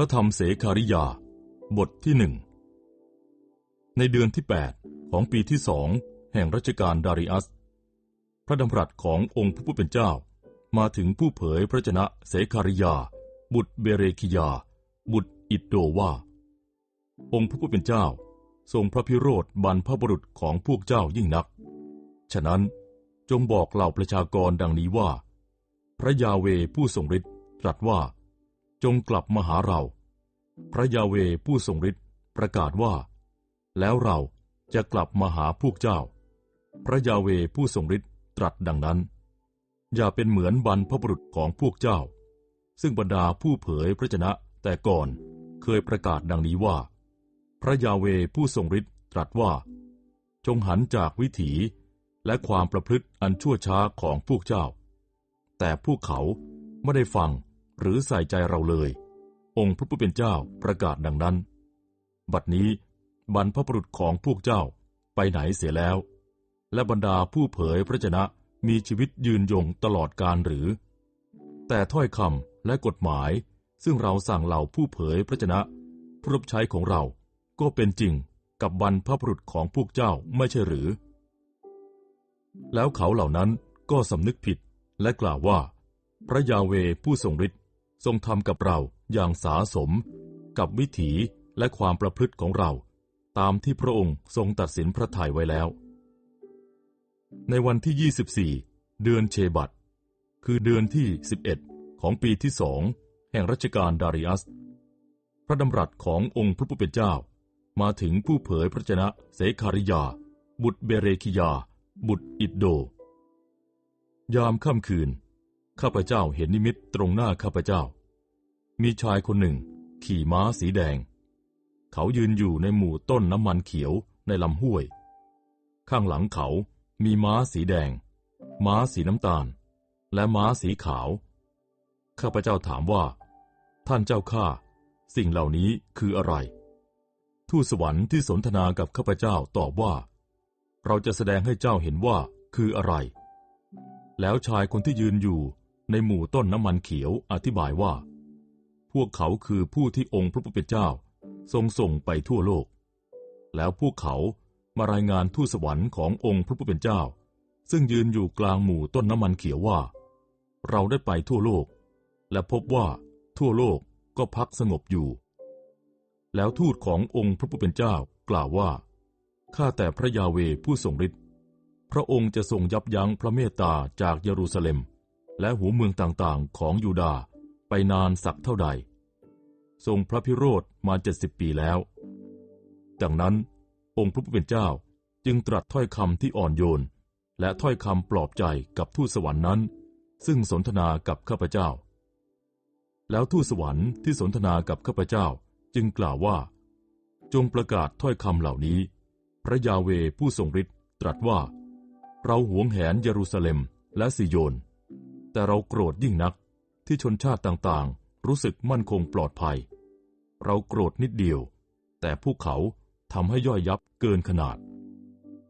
พระธรรมเสคาริยา บทที่หนึ่ง ในเดือนที่ 8 ของปีที่สองแห่งรัชกาลดาริอัส พระดำรัสขององค์พระผู้เป็นเจ้า มาถึงผู้เผยพระชนะเสคาริยา บุตรเบเรคิยา บุตรอิดโดว่า องค์พระผู้เป็นเจ้า ทรงพระพิโรธบรรพบุรุษของพวกเจ้ายิ่งนัก ฉะนั้นจงบอกเหล่าประชากรดังนี้ว่า พระยาเวผู้ทรงฤทธิ์ตรัสว่า จงกลับมาหาเรา พระยาเวผู้ทรงฤทธิ์ประกาศว่า แล้วเราจะกลับมาหาพวกเจ้า พระยาเวผู้ทรงฤทธิ์ตรัสดังนั้น อย่าเป็นเหมือนบรรพบุรุษของพวกเจ้า ซึ่งบรรดาผู้เผยพระชนะแต่ก่อนเคยประกาศดังนี้ว่า พระยาเวผู้ทรงฤทธิ์ตรัสว่า จงหันจากวิถีและความประพฤติอันชั่วช้าของพวกเจ้า แต่พวกเขาไม่ได้ฟัง หรือใส่ใจเราเลย องค์พระผู้เป็นเจ้าประกาศดังนั้น บัดนี้บรรพบุรุษของพวกเจ้าไปไหนเสียแล้ว และบรรดาผู้เผยพระชนะมีชีวิตยืนยงตลอดการหรือ แต่ถ้อยคำและกฎหมายซึ่งเราสั่งเหล่าผู้เผยพระชนะผู้รับใช้ของเราก็เป็นจริงกับบรรพบุรุษของพวกเจ้าไม่ใช่หรือ แล้วเขาเหล่านั้นก็สำนึกผิดและกล่าวว่า พระยาเวผู้ทรงฤทธิ์ ทรงทำกับเราอย่างสาสม กับวิถีและความประพฤติของเรา ตามที่พระองค์ทรงตัดสินพระทัยไว้แล้ว ในวันที่ 24 เดือนเชบัตคือเดือนที่ 11 ของปีที่สองแห่งรัชกาลดาริอัส พระดำรัสขององค์พระผู้เป็นเจ้า มาถึงผู้เผยพระชนะเสคาริยา บุตรเบเรคิยา บุตรอิดโด ยามค่ำคืน ข้าพเจ้าเห็นนิมิตตรงหน้าข้าพเจ้า มีชายคนหนึ่ง ขี่ม้าสีแดง เขายืนอยู่ในหมู่ต้นน้ำมันเขียวในลำห้วย ข้างหลังเขามีม้าสีแดง ม้าสีน้ำตาล และม้าสีขาว ข้าพเจ้าถามว่า ท่านเจ้าข้าสิ่งเหล่านี้คืออะไร ทูตสวรรค์ที่สนทนากับข้าพเจ้าตอบว่า เราจะแสดงให้เจ้าเห็นว่าคืออะไร แล้วชายคนที่ยืนอยู่ ในหมู่ต้นน้ำมันเขียวอธิบายว่า พวกเขาคือผู้ที่องค์พระผู้เป็นเจ้า ทรงส่งไปทั่วโลก แล้วพวกเขามารายงานทูตสวรรค์ขององค์พระผู้เป็นเจ้า ซึ่งยืนอยู่กลางหมู่ต้นน้ำมันเขียวว่า เราได้ไปทั่วโลก และพบว่าทั่วโลกก็พักสงบอยู่ แล้วทูตขององค์พระผู้เป็นเจ้ากล่าวว่าข้าแต่พระยาเวผู้ทรงฤทธิ์พระองค์จะทรงยับยั้งพระเมตตาจากเยรูซาเล็ม และหัวเมืองต่างๆ ของยูดาห์ไปนานสักเท่าใด ทรงพระพิโรธมาเจ็ดสิบปีแล้ว ดังนั้นองค์พระผู้เป็นเจ้าจึงตรัสถ้อยคำที่อ่อนโยน และถ้อยคำปลอบใจกับทูตสวรรค์นั้น ซึ่งสนทนากับข้าพเจ้า แล้วทูตสวรรค์ที่สนทนากับข้าพเจ้าจึงกล่าวว่า จงประกาศถ้อยคำเหล่านี้ พระยาเวผู้ทรงฤทธิ์ตรัสว่า เราหวงแหนเยรูซาเล็มและซิโยน แต่เราโกรธยิ่งนักที่ชนชาติต่างๆ รู้สึกมั่นคงปลอดภัย เราโกรธนิดเดียว แต่พวกเขาทำให้ย่อยยับเกินขนาด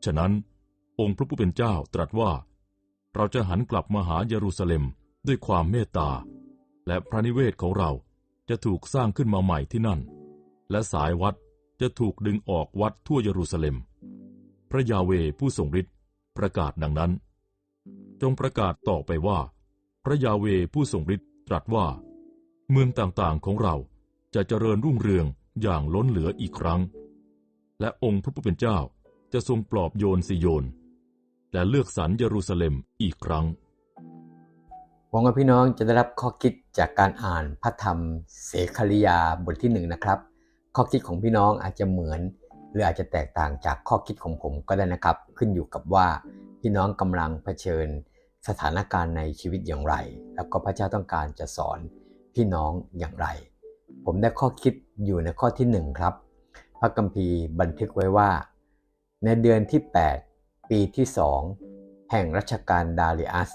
ฉะนั้น องค์พระผู้เป็นเจ้าตรัสว่า เราจะหันกลับมาหาเยรูซาเล็มด้วยความเมตตา และพระนิเวศของเราจะถูกสร้างขึ้นมาใหม่ที่นั่น และสายวัดจะถูกดึงออกวัดทั่วเยรูซาเล็ม พระยาเวผู้ทรงฤทธิ์ประกาศดังนั้น จงประกาศต่อไปว่า ระยาเวผู้ทรงฤทธิ์ตรัสว่า เมืองต่างๆของเราจะเจริญรุ่งเรืองอย่างล้นเหลืออีกครั้ง และองค์พระผู้เป็นเจ้าจะทรงปลอบโยนสิโยน และเลือกสรรเยรูซาเล็มอีกครั้งหวังว่าพี่น้องจะได้รับข้อคิดจากการอ่านพระธรรมเสคาริยาบทที่หนึ่งนะครับ ข้อคิดของพี่น้องอาจจะเหมือน หรืออาจจะแตกต่างจากข้อคิดของผมก็ได้นะครับ ขึ้นอยู่กับว่าพี่น้องกำลังเผชิญ สถานการณ์ในชีวิตอย่างไร แล้วก็พระเจ้าต้องการจะสอนพี่น้องอย่างไร ผมได้ข้อคิดอยู่ในข้อที่หนึ่งครับ พระคัมภีร์บันทึกไว้ว่า ในเดือนที่ 8 ปีที่สองแห่งรัชกาลดาริอัส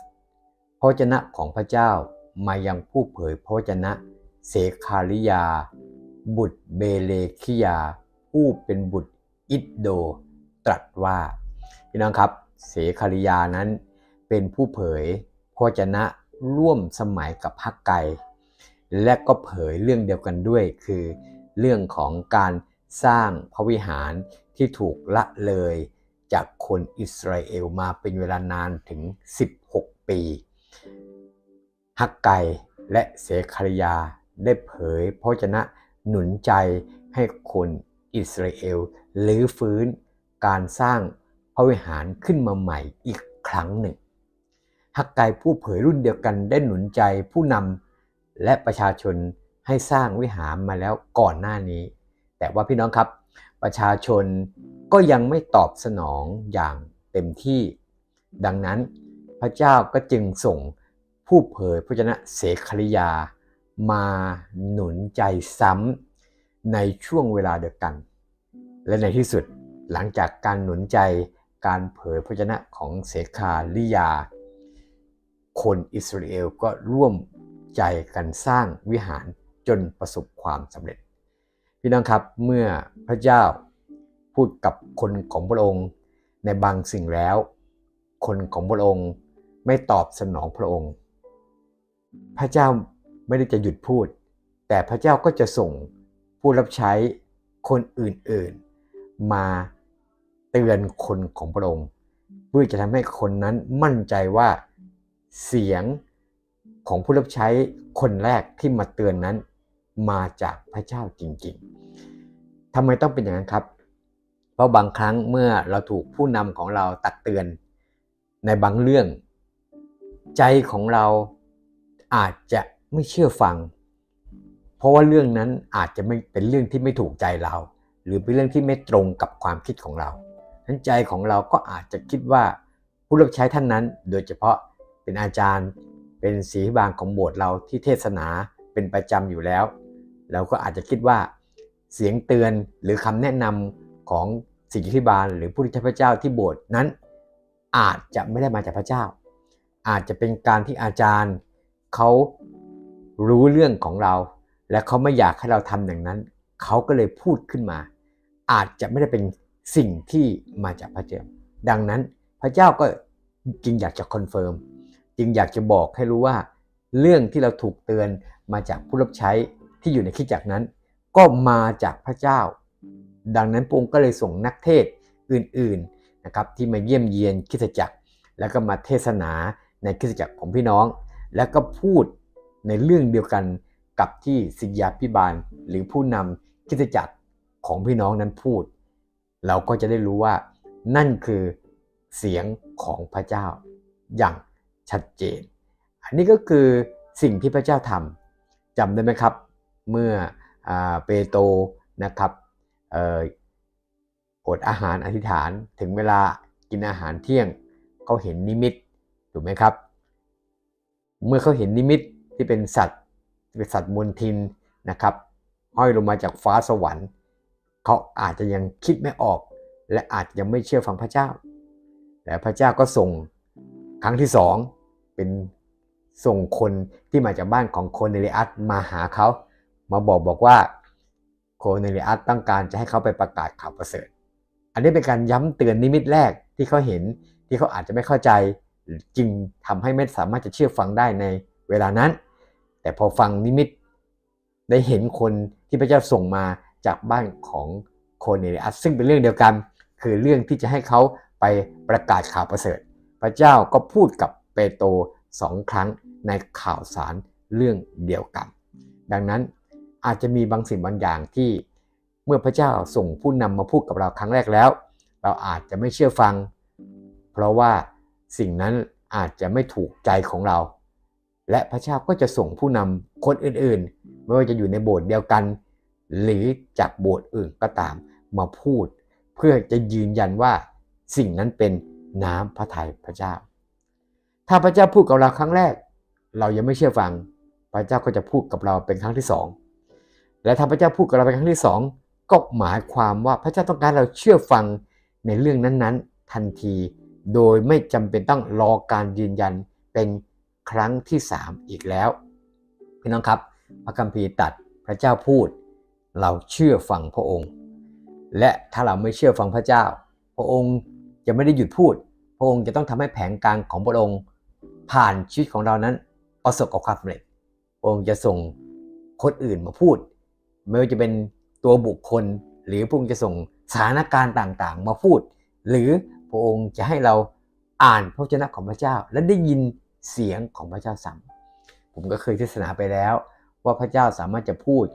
พระวจนะของพระเจ้ามายังผู้เผยพระวจนะเสคาริยา บุตรเบเลคิยา ผู้เป็นบุตรอิดโด ตรัสว่า พี่น้องครับ เสคาริยานั้น เป็นผู้เผยพระจนะร่วมสมัยกับฮักไกและก็เผยเรื่องเดียวกันด้วยคือ เรื่องของการสร้างพระวิหารที่ถูกละเลยจากคนอิสราเอลมาเป็นเวลานานถึง 16 ปี ฮักไกและเสคาริยาได้เผยพระวจนะหนุนใจให้คนอิสราเอลลื้อฟื้นการสร้างพระวิหารขึ้นมาใหม่อีกครั้งหนึ่ง ฮักไกผู้เผยรุ่นเดียวกันได้หนุนใจผู้นำและประชาชนให้สร้างวิหารมาแล้วก่อนหน้านี้ แต่ว่าพี่น้องครับ ประชาชนก็ยังไม่ตอบสนองอย่างเต็มที่ ดังนั้นพระเจ้าก็จึงส่งผู้เผยพระชนะเสคริยา มาหนุนใจซ้ำในช่วงเวลาเดียวกัน และในที่สุดหลังจากการหนุนใจการเผยพระชนะของเสคาริยา คนอิสราเอลก็ร่วมใจกันสร้างวิหารจนประสบความสำเร็จ พี่น้องครับเมื่อพระเจ้าพูดกับคนของพระองค์ในบางสิ่งแล้ว คนของพระองค์ไม่ตอบสนองพระองค์ พระเจ้าไม่ได้จะหยุดพูด แต่พระเจ้าก็จะส่งผู้รับใช้คนอื่นๆ มาเตือนคนของพระองค์เพื่อจะทำให้คนนั้นมั่นใจว่า เสียงของผู้รับใช้คนแรกที่มาเตือนนั้น มาจากพระเจ้าจริงๆทำไมต้องเป็นอย่างนั้นครับ เพราะบางครั้งเมื่อเราถูกผู้นำของเราตักเตือนในบางเรื่อง ใจของเราอาจจะไม่เชื่อฟัง เพราะว่าเรื่องนั้นอาจจะไม่เป็นเรื่องที่ไม่ถูกใจเรา หรือเป็นเรื่องที่ไม่ตรงกับความคิดของเรานั้นใจของเราก็อาจจะคิดว่าผู้รับใช้ท่านนั้น โดยเฉพาะ เป็นอาจารย์ เป็นศีบางของโบสถ์เราที่เทศนาเป็นประจำอยู่แล้ว เราก็อาจจะคิดว่าเสียงเตือนหรือคำแนะนำของศิษย์บาลหรือผู้ที่พระเจ้าที่โบสถ์นั้น อาจจะไม่ได้มาจากพระเจ้า อาจจะเป็นการที่อาจารย์เขารู้เรื่องของเรา และเขาไม่อยากให้เราทำอย่างนั้น เขาก็เลยพูดขึ้นมา อาจจะไม่ได้เป็นสิ่งที่มาจากพระเจ้าดังนั้นพระเจ้าก็จึงอยากจะคอนเฟิร์ม จึงอยากจะบอกให้รู้ว่า เรื่องที่เราถูกเตือนมาจากผู้รับใช้ที่อยู่ในคริสตจักนั้น ก็มาจากพระเจ้า ดังนั้นพระองค์ก็เลยส่งนักเทศอื่นๆนะครับที่มาเยี่ยมเยียนคริสตจักร แล้วก็มาเทศนาในคริสตจักรของพี่น้อง แล้วก็พูดในเรื่องเดียวกันกับที่ศิษยาพิบาลหรือผู้นำคริสตจักรของพี่น้องนั้นพูด เราก็จะได้รู้ว่านั่นคือเสียงของพระเจ้าอย่าง ชัดเจน อันนี้ก็คือสิ่งที่พระเจ้าทำจำได้ไหมครับ เมื่ออเปโตรนะครับอดอาหารอธิษฐานถึงเวลากินอาหารเที่ยงเขาเห็นนิมิตถูกไหมครับ เมื่อเขาเห็นนิมิตที่เป็นสัตว์เป็นสัตว์มนทินนะครับห้อยลงมาจากฟ้าสวรรค์เขาอาจจะยังคิดไม่ออก และอาจยังไม่เชื่อฟังพระเจ้า แต่พระเจ้าก็ส่งครั้งที่สอง เป็นส่งคนที่มาจากบ้านของโคเนเลีอัสมาหาเขามาบอกบอกว่าโคเนเลีอัสต้องการจะให้เขาไปประกาศข่าวประเสริฐ อันนี้เป็นการย้ำเตือนนิมิตแรกที่เขาเห็นที่เขาอาจจะไม่เข้าใจจึงทำให้ไม่สามารถจะเชื่อฟังได้ในเวลานั้น แต่พอฟังนิมิตได้เห็นคนที่พระเจ้าส่งมาจากบ้านของโคเนเลียสซึ่งเป็นเรื่องเดียวกัน คือเรื่องที่จะให้เขาไปประกาศข่าวประเสริฐ พระเจ้าก็พูดกับ เปโตรสองครั้งในข่าวสารเรื่องเดียวกัน ดังนั้นอาจจะมีบางสิ่งบางอย่างที่เมื่อพระเจ้าส่งผู้นำมาพูดกับเราครั้งแรกแล้ว เราอาจจะไม่เชื่อฟัง เพราะว่าสิ่งนั้นอาจจะไม่ถูกใจของเรา และพระเจ้าก็จะส่งผู้นำคนอื่นๆ ไม่ว่าจะอยู่ในโบสถ์เดียวกัน หรือจากโบสถ์อื่นก็ตามมาพูด เพื่อจะยืนยันว่าสิ่งนั้นเป็นน้ำพระทัยพระเจ้า ถ้าพระเจ้าพูดกับเราครั้งแรก เรายังไม่เชื่อฟัง พระเจ้าก็จะพูดกับเราเป็นครั้งที่สองและถ้าพระเจ้าพูดกับเราเป็นครั้งที่สองก็หมายความว่าพระเจ้าต้องการเราเชื่อฟังในเรื่องนั้นๆ ทันที โดยไม่จำเป็นต้องรอการยืนยันเป็นครั้งที่สามอีกแล้วพี่น้องครับ พระคัมภีร์ตัดพระเจ้าพูด เราเชื่อฟังพระองค์ และถ้าเราไม่เชื่อฟังพระเจ้า พระองค์จะไม่ได้หยุดพูด พระองค์จะต้องทำให้แผนการของพระองค์ ผ่านชีวิตของเรานั้นประสบกับความสำเร็จพระองค์จะส่งคนอื่นมาพูด ไม่ว่าจะเป็นตัวบุคคล หรือพระองค์จะส่งสถานการณ์ต่างๆ มาพูด หรือพระองค์จะให้เราอ่านพระวจนะของพระเจ้า และได้ยินเสียงของพระเจ้าซ้ำผมก็เคยเทศนาไปแล้ว ว่าพระเจ้าสามารถจะพูด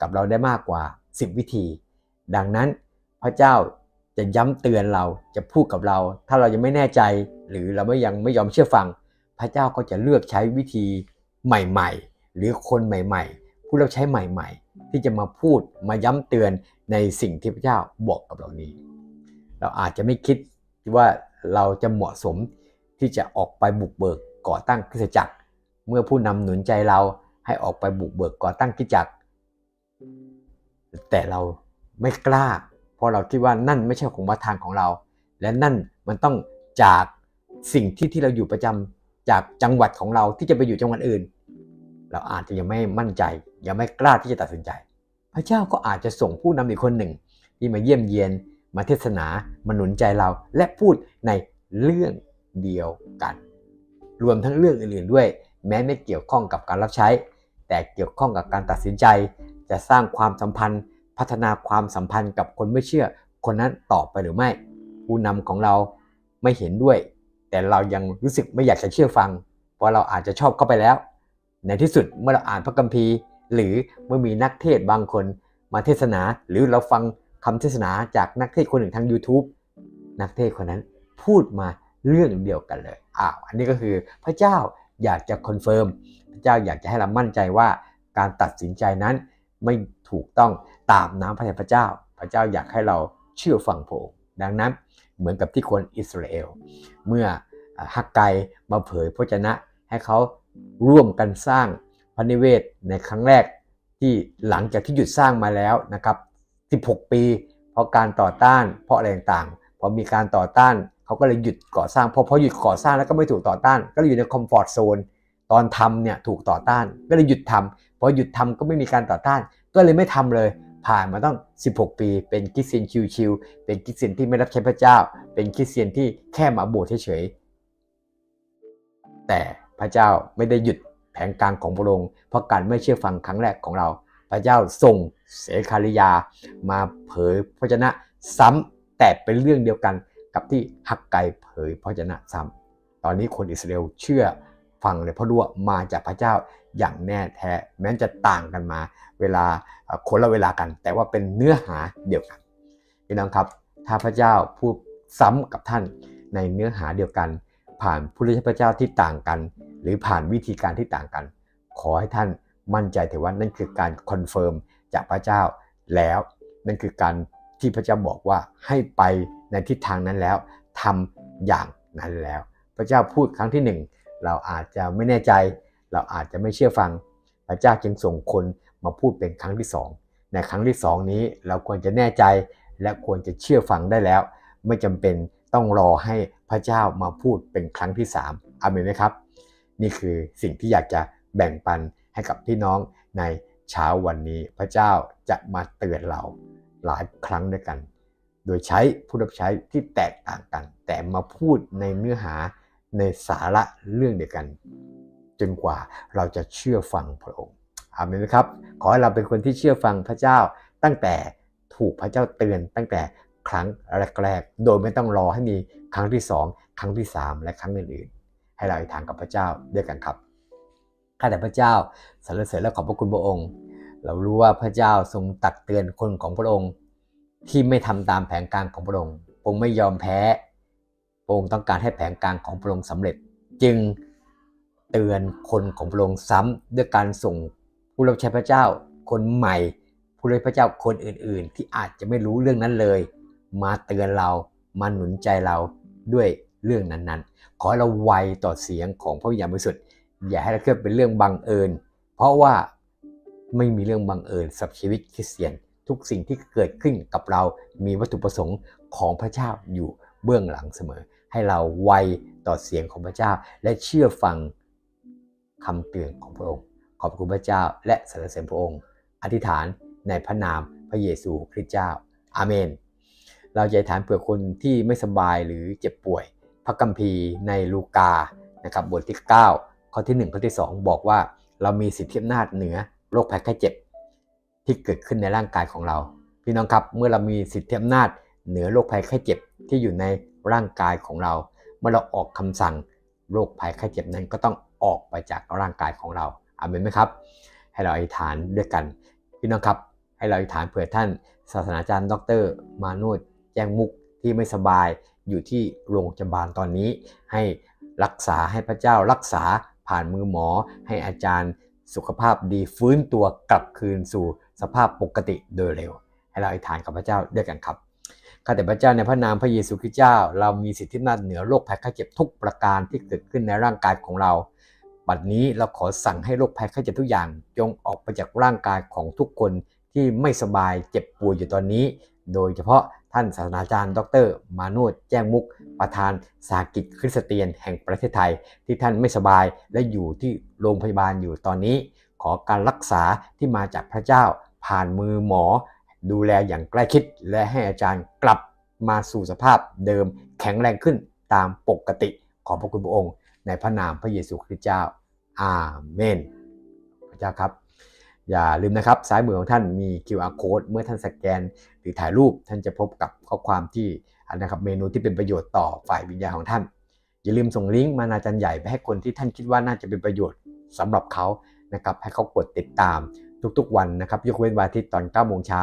กับเราได้มากกว่า 10 วิธี ดังนั้นพระเจ้าจะย้ำเตือนเราจะพูดกับเรา ถ้าเรายังไม่แน่ใจ หรือเราไม่ยังไม่ยอมเชื่อฟัง พระเจ้าก็จะเลือกใช้วิธีใหม่ ๆ หรือคนใหม่ ๆ ผู้รับใช้ใหม่ ๆ ที่จะมาพูดมาย้ำเตือนในสิ่งที่พระเจ้าบอกกับเรานี้ เราอาจจะไม่คิดว่าเราจะเหมาะสมที่จะออกไปบุกเบิกก่อตั้งคริสตจักร เมื่อผู้นำหนุนใจเราให้ออกไปบุกเบิกก่อตั้งคริสตจักร แต่เราไม่กล้า เพราะเราคิดว่านั่นไม่ใช่ของวัฒทางของเรา และนั่นมันต้องจากสิ่งที่ที่เราอยู่ประจำ จากจังหวัดของเราที่จะไปอยู่จังหวัดอื่น เราอาจจะยังไม่มั่นใจ ยังไม่กล้าที่จะตัดสินใจ พระเจ้าก็อาจจะส่งผู้นำอีกคนหนึ่ง ที่มาเยี่ยมเยียนมาเทศนามาหนุนใจเรา และพูดในเรื่องเดียวกัน รวมทั้งเรื่องอื่นๆด้วย แม้ไม่เกี่ยวข้องกับการรับใช้ แต่เกี่ยวข้องกับการตัดสินใจ จะสร้างความสัมพันธ์ พัฒนาความสัมพันธ์กับคนไม่เชื่อ คนนั้นต่อไปหรือไม่ ผู้นำของเราไม่เห็นด้วย แต่เรายังรู้สึกไม่อยากจะเชื่อฟัง เพราะเราอาจจะชอบเข้าไปแล้ว ในที่สุดเมื่อเราอ่านพระคัมภีร์ หรือเมื่อมีนักเทศบางคนมาเทศนา หรือเราฟังคำเทศนาจากนักเทศคนหนึ่งทาง YouTube นักเทศคนนั้นพูดมาเรื่องเดียวกันเลยอ้าวอันนี้ก็คือพระเจ้าอยากจะคอนเฟิร์มพระเจ้าอยากจะให้เรามั่นใจว่าการตัดสินใจนั้นไม่ถูกต้องตามน้ำพระทัยพระเจ้า พระเจ้าอยากให้เราเชื่อฟังพระองค์ดังนั้น เหมือนกับที่คนอิสราเอล เมื่อฮักไกมาเผยพระชนะให้เขาร่วมกันสร้างพระนิเวศในครั้งแรกที่หลังจากที่หยุดสร้างมาแล้วนะครับ 16 ปี เพราะการต่อต้าน เพราะอะไรต่างๆพอมีการต่อต้านเขาก็เลยหยุดก่อสร้างพอพอหยุดก่อสร้างแล้วก็ไม่ถูกต่อต้าน ก็เลยอยู่ในคอมฟอร์ทโซนตอนทำเนี่ยถูกต่อต้าน ก็เลยหยุดทำพอหยุดทำก็ไม่มีการต่อต้าน ก็เลยไม่ทำเลย ผ่านมาต้อง 16 ปี เป็นคริสเตียนชิวๆเป็นคริสเตียนที่ไม่รับใช้พระเจ้า เป็นคริสเตียนที่แค่มาโบสถ์เฉยๆแต่พระเจ้าไม่ได้หยุดแผนการของพระองค์เพราะการไม่เชื่อฟังครั้งแรกของเรา พระเจ้าส่งเสคาริยา มาเผยพระชนะซ้ำแต่เป็นเรื่องเดียวกันกับที่ฮักไกเผยพระชนะซ้ำตอนนี้คนอิสราเอลเชื่อ ฟังเลยเพราะรู้ว่ามาจากพระเจ้าอย่างแน่แท้ แม้จะต่างกันมา เวลาคนละเวลากัน แต่ว่าเป็นเนื้อหาเดียวกันพี่น้องครับ ถ้าพระเจ้าพูดซ้ำกับท่านในเนื้อหาเดียวกัน ผ่านผู้เลี้ยงพระเจ้าที่ต่างกัน หรือผ่านวิธีการที่ต่างกัน ขอให้ท่านมั่นใจเถอะว่านั่นคือการคอนเฟิร์มจากพระเจ้าแล้วนั่นคือการที่พระเจ้าบอกว่าให้ไปในทิศทางนั้นแล้วทำอย่างนั้นแล้ว พระเจ้าพูดครั้งที่หนึ่ง เราอาจจะไม่แน่ใจ เราอาจจะไม่เชื่อฟัง พระเจ้าจึงส่งคนมาพูดเป็นครั้งที่สองในครั้งที่สองนี้เราควรจะแน่ใจและควรจะเชื่อฟังได้แล้ว ไม่จำเป็นต้องรอให้พระเจ้ามาพูดเป็นครั้งที่สามอาเมนไหมครับ นี่คือสิ่งที่อยากจะแบ่งปันให้กับพี่น้องในเช้าวันนี้ พระเจ้าจะมาเตือนเราหลายครั้งด้วยกัน โดยใช้ผู้รับใช้ที่แตกต่างกัน แต่มาพูดในเนื้อหา ในสาระเรื่องเดียวกัน จนกว่าเราจะเชื่อฟังพระองค์อาเมนไหมครับ ขอให้เราเป็นคนที่เชื่อฟังพระเจ้า ตั้งแต่ถูกพระเจ้าเตือนตั้งแต่ครั้งแรกๆ โดยไม่ต้องรอให้มีครั้งที่สองครั้งที่สามและครั้งอื่นๆ ให้เราอธิษฐานกับพระเจ้าด้วยกันครับ ข้าแต่พระเจ้าสรรเสริญและขอบพระคุณพระองค์ เรารู้ว่าพระเจ้าทรงตักเตือนคนของพระองค์ ที่ไม่ทำตามแผนการของพระองค์พระองค์ไม่ยอมแพ้ พระองค์ต้องการให้แผนการของพระองค์สำเร็จ จึงเตือนคนของพระองค์ซ้ำด้วยการส่งผู้รับใช้พระเจ้าคนใหม่ ผู้รับพระเจ้าคนอื่น ๆ ที่อาจจะไม่รู้เรื่องนั้นเลย มาเตือนเรามาหนุนใจเราด้วยเรื่องนั้นๆ ขอเราไวต่อเสียงของพระวิญญาณบริสุทธิ์อย่าให้เราเกิดเป็นเรื่องบังเอิญ เพราะว่าไม่มีเรื่องบังเอิญสับชีวิตคริสเตียน ทุกสิ่งที่เกิดขึ้นกับเรามีวัตถุประสงค์ของพระเจ้าอยู่เบื้องหลังเสมอ ให้เราไวต่อเสียงของพระเจ้า และเชื่อฟังคำเตือนของพระองค์ ขอบคุณพระเจ้า และสรรเสริญพระองค์ อธิษฐานในพระนามพระเยซูคริสต์เจ้า อาเมน เราจะอธิษฐานเผื่อคนที่ไม่สบายหรือเจ็บป่วย พระคัมภีร์ในลูกา นะครับบทที่ 9 ข้อที่ 1 ข้อที่ 2 บอกว่า เรามีสิทธิอำนาจเหนือโรคภัยไข้เจ็บ ที่เกิดขึ้นในร่างกายของเรา พี่น้องครับ เมื่อเรามีสิทธิอำนาจเหนือโรคภัยไข้เจ็บที่อยู่ใน ร่างกายของเรา เมื่อเราออกคำสั่งโรคภัยไข้เจ็บนั้นก็ต้องออกไปจากร่างกายของเราอาเมนไหมครับ ให้เราอธิษฐานด้วยกัน พี่น้องครับให้เราอธิษฐานเผื่อท่านศาสตราจารย์ ดร มาโนดแจ้งมุกที่ไม่สบายอยู่ที่โรงพยาบาลตอนนี้ ให้รักษาให้พระเจ้ารักษาผ่านมือหมอ ให้อาจารย์สุขภาพดีฟื้นตัวกลับคืนสู่สภาพปกติโดยเร็ว ให้เราอธิษฐานกับพระเจ้าด้วยกันครับ ข้าแต่พระเจ้าในพระนามพระเยซูคริสต์เจ้า เรามีสิทธิอำนาจเหนือโรคภัยไข้เจ็บทุกประการที่เกิดขึ้นในร่างกายของเราบัดนี้เราขอสั่งให้โรคภัยไข้เจ็บทุกอย่าง จงออกไปจากร่างกายของทุกคนที่ไม่สบายเจ็บป่วยอยู่ตอนนี้ โดยเฉพาะท่านศาสตราจารย์ ดร มาโนดแจ้งมุก ประธานสากิจคริสเตียนแห่งประเทศไทย ที่ท่านไม่สบายและอยู่ที่โรงพยาบาลอยู่ตอนนี้ ขอการรักษาที่มาจากพระเจ้า ผ่านมือหมอ ดูแลอย่างใกล้ชิดและให้อาจารย์กลับมาสู่สภาพเดิมแข็งแรงขึ้นตามปกติขอพระคุณพระองค์ ในพระนามพระเยซูคริสต์เจ้า อาเมน พระเจ้าครับ อย่าลืมนะครับซ้ายมือของท่านมี QR code เมื่อท่านสแกนหรือถ่ายรูปท่านจะพบกับข้อความที่อันนะครับเมนูที่เป็นประโยชน์ต่อฝ่ายวิญญาณของท่าน อย่าลืมส่งลิงก์มานาจันใหญ่ไปให้คนที่ท่านคิดว่าน่าจะเป็นประโยชน์สำหรับเขานะครับให้เขากดติดตามทุกๆวันนะครับ ยกเว้นวันอาทิตย์ตอน9โมงเช้า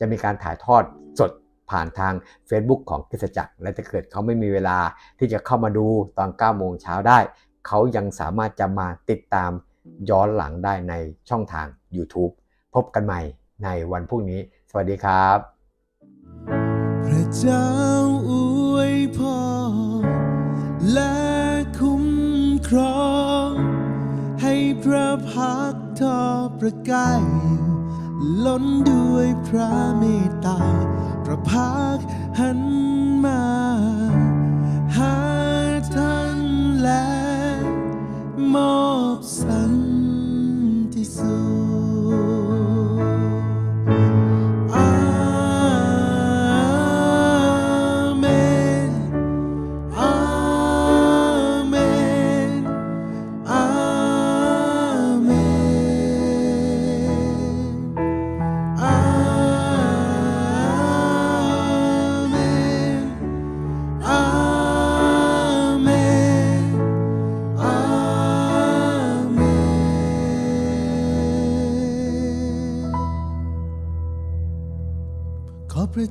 จะมีการถ่ายทอดสดผ่านทาง Facebook ของกิจจักร และถ้าเกิดเขาไม่มีเวลาที่จะเข้ามาดูตอน9โมงเช้าได้ เขายังสามารถจะมาติดตามย้อนหลังได้ในช่องทาง YouTube พบกันใหม่ในวันพรุ่งนี้ สวัสดีครับ พระเจ้าอวยพรและคุ้มครอง ให้พระพักทอประกายอยู่ ล้นด้วยพระเมตตาพระพักหันมา หาท่านและมอบสันติสุข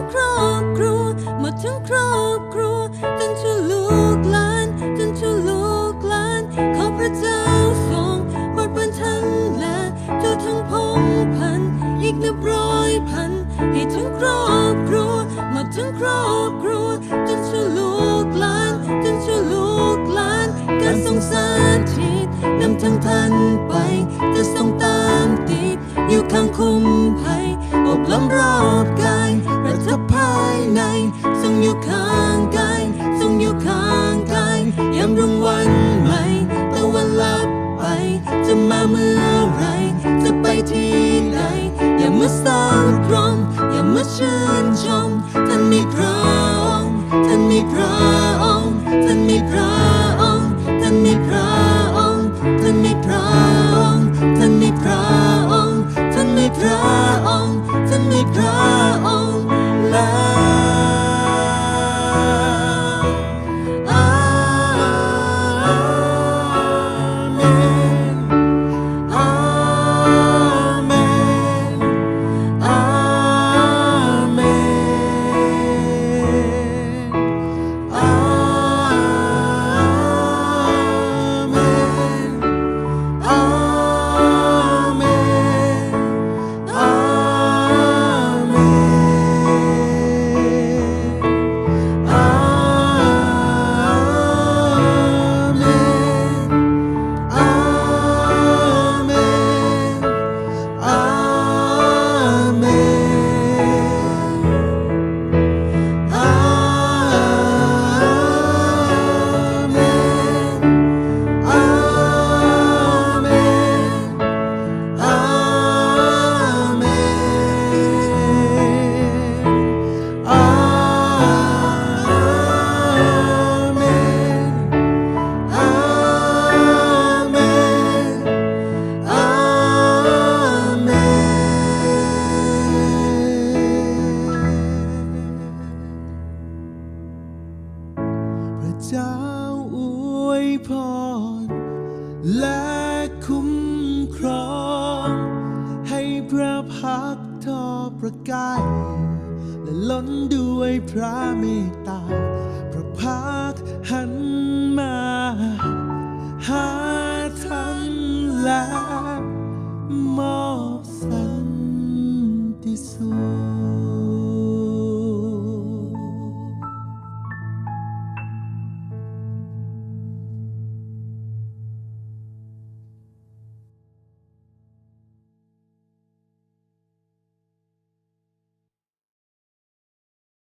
งครอบครัว หมดทั้งครอบครัวจนชั่วลูกหลานจนชั่วลูกหลานข้าพระเจ้าทรงโปรดบันทันและทั่วทั้งพงพัน อีกนับร้อยพัน ให้ทั้งครอบครัว หมดทั้งครอบครัวจนชั่วลูกหลานจนชั่วลูกหลานการทรงสาธิตนำทั้งท่านไป จะทรงตามติดอยู่ข้างคุ้มภัยอบล้อมรอบกาย ประทับภายในทรงอยู่ข้างกายทรงอยู่ข้างกายยามรุ่งวันใหม่ตะวันลับไป จะมาเมื่อไร จะไปที่ไหน อย่ามาเศร้าตรงอย่ามาชื่นชมท่านมีพระองค์ท่านมีพระองค์ท่านมีพระ อและคุ้มครอง ให้พระพักทอประกายและล้นด้วยพระเมตตา พระพักหันมา หาท่านและมอง